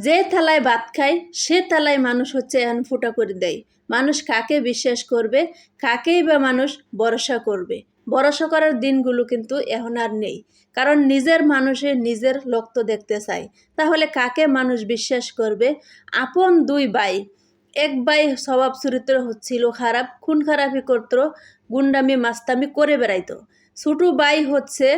যে থালায় ভাত খায়, সে থালায় মানুষ হচ্ছে এখন ফুটা করে দেয়। মানুষ কাকে বিশ্বাস করবে? কাকেই বা মানুষ ভরসা করবে? ভরসা করার দিনগুলো কিন্তু এখন আর নেই। কারণ নিজের মানুষে নিজের রক্ত দেখতে চায়। তাহলে কাকে মানুষ বিশ্বাস করবে? আপন দুই ভাই। এক ভাই স্বভাব চরিত্র হচ্ছিল খারাপ, খুন খারাপই করতো, গুন্ডামি, মাস্তামি করে বেড়াইতো। ছোটো ভাই হচ্ছে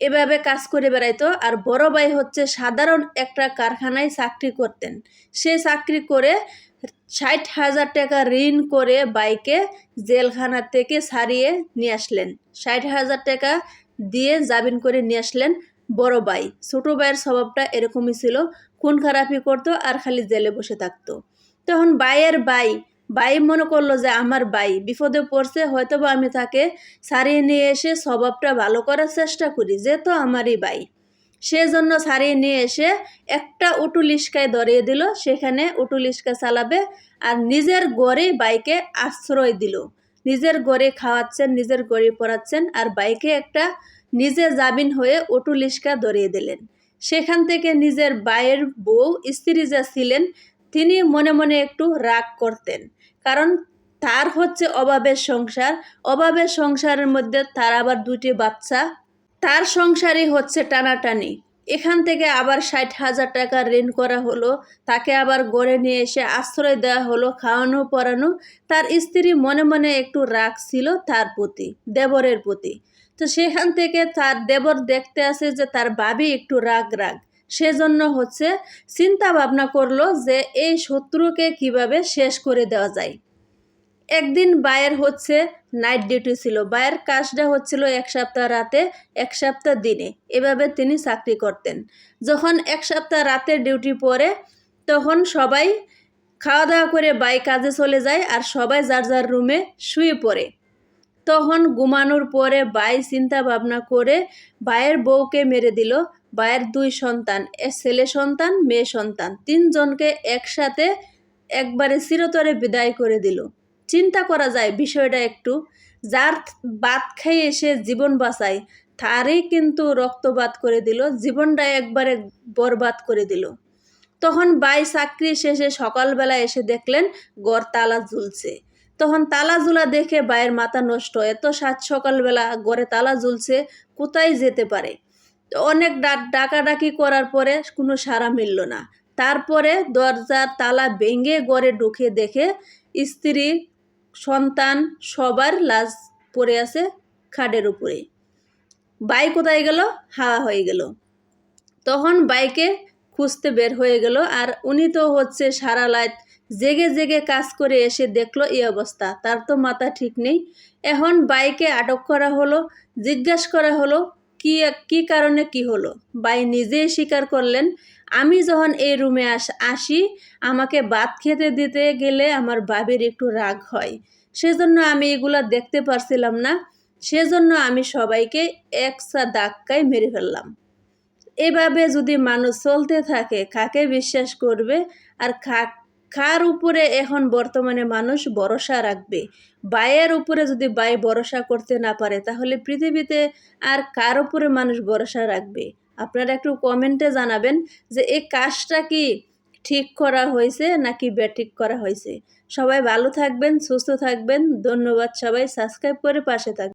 এভাবে কাজ করে বেড়াইতো। আর বড় ভাই হচ্ছে সাধারণ একটা কারখানায় চাকরি করতেন। সে চাকরি করে ষাট হাজার টাকা ঋণ করে বাইকে জেলখানা থেকে সারিয়ে নিয়ে আসলেন। ষাট হাজার টাকা দিয়ে জামিন করে নিয়ে আসলেন বড় ভাই। ছোটো ভাইয়ের স্বভাবটা এরকমই ছিল। খুন খারাপি করতো আর খালি জেলে বসে থাকতো। তখন বাইয়ের বাই বাই মনে করল যে আমার বাই। বিপদে পড়ছে হয়তো বা আমি তাকে সারিয়ে নিয়ে এসে স্বভাবটা ভালো করার চেষ্টা করি, যে তো আমারই বাই। সেজন্য সারিয়ে নিয়ে এসে একটা উটু উটুলিস্কায় ধরিয়ে দিল, সেখানে উটু উটুলিস্কা চালাবে আর নিজের গড়ে বাইকে আশ্রয় দিল। নিজের গড়ে খাওয়াচ্ছেন, নিজের গড়ে পড়াচ্ছেন আর বাইকে একটা নিজে জামিন হয়ে উটু উটুলিস্কা ধরিয়ে দিলেন। সেখান থেকে নিজের বায়ের বউ স্ত্রী যা ছিলেন তিনি মনে মনে একটু রাগ করতেন। কারণ তার হচ্ছে অভাবের সংসার। অভাবের সংসারের মধ্যে তার আবার দুটি বাচ্চা। তার সংসারই হচ্ছে টানাটানি। এখান থেকে আবার ষাট হাজার টাকা ঋণ করা হলো। তাকে আবার গড়ে নিয়ে এসে আশ্রয় দেওয়া হলো খাওয়ানো পরানো তার স্ত্রী মনে মনে একটু রাগ ছিল তার প্রতি, দেবরের প্রতি। তো সেখান থেকে তার দেবর দেখতে আসে যে তার বাবি একটু রাগ রাগ সেজন্য হচ্ছে চিন্তা ভাবনা করল যে এই শত্রুকে কীভাবে শেষ করে দেওয়া যায়। একদিন বায়ের হচ্ছে নাইট ডিউটি ছিল। বায়ের কাজটা হচ্ছিল এক সপ্তাহ রাতে, এক সপ্তাহ দিনে। এভাবে তিনি চাকরি করতেন। যখন এক সপ্তাহ রাতে ডিউটি পড়ে, তখন সবাই খাওয়া দাওয়া করে বাই কাজে চলে যায় আর সবাই যার যার রুমে শুয়ে পড়ে। তখন ঘুমানোর পরে বাই চিন্তা ভাবনা করে বায়ের বউকে মেরে দিল। বায়ের দুই সন্তান ছেলে সন্তান, মেয়ে সন্তান। তিনজনকে একসাথে একবারে চিরতরে বিদায় করে দিল। চিন্তা করা যায় বিষয়টা একটু। যার বাদ খেয়ে এসে জীবন বাঁচায়, তারই কিন্তু রক্তপাত করে দিল। জীবনটা একবারে বরবাদ করে দিল। তখন বাই চাকরি শেষে সকালবেলা এসে দেখলেন গড় তালা ঝুলছে। তখন তালা ঝুলা দেখে বায়ের মাথা নষ্ট। এত সাত সকালবেলা গড়ে তালা ঝুলছে, কোথায় যেতে পারে? অনেক ডাকাডাকি করার পরে কোনো সাড়া মিলল না। তারপরে দরজার তালা ভেঙে গড়ে ঢুকে দেখে স্ত্রী, সন্তান সবার লাশ পড়ে আছে খাটের উপরে। বাই কোথায় গেল? হাওয়া হয়ে গেল। তখন বাইকে খুঁজতে বের হয়ে গেল আর উনি তো হচ্ছে সারা লাইট জেগে জেগে কাজ করে এসে দেখল এই অবস্থা। তার তো মাথা ঠিক নেই। এখন বাইকে আটক করা হলো, জিজ্ঞাসা করা হলো, কি কি কারণে কি হলো? বাই নিজেই স্বীকার করলেন, আমি যখন এই রুমে আস, আসি, আমাকে ভাত খেতে দিতে গেলে আমার বাবির একটু রাগ হয়। সেজন্য আমি এগুলা দেখতে পারছিলাম না। সেজন্য আমি সবাইকে একসা ধাক্কায় মেরে ফেললাম। এভাবে যদি মানুষ চলতে থাকে, কাকে বিশ্বাস করবে? আর কার উপরে এখন বর্তমানে মানুষ ভরসা রাখবে? বায়ের উপরে যদি বাই ভরসা করতে না পারে, তাহলে পৃথিবীতে আর কার উপরে মানুষ ভরসা রাখবে? আপনারা একটু কমেন্টে জানাবেন যে এই কাজটা কি ঠিক করা হয়েছে নাকি ব্যাটিক করা হয়েছে। সবাই ভালো থাকবেন, সুস্থ থাকবেন। ধন্যবাদ সবাই। সাবস্ক্রাইব করে পাশে থাকবেন।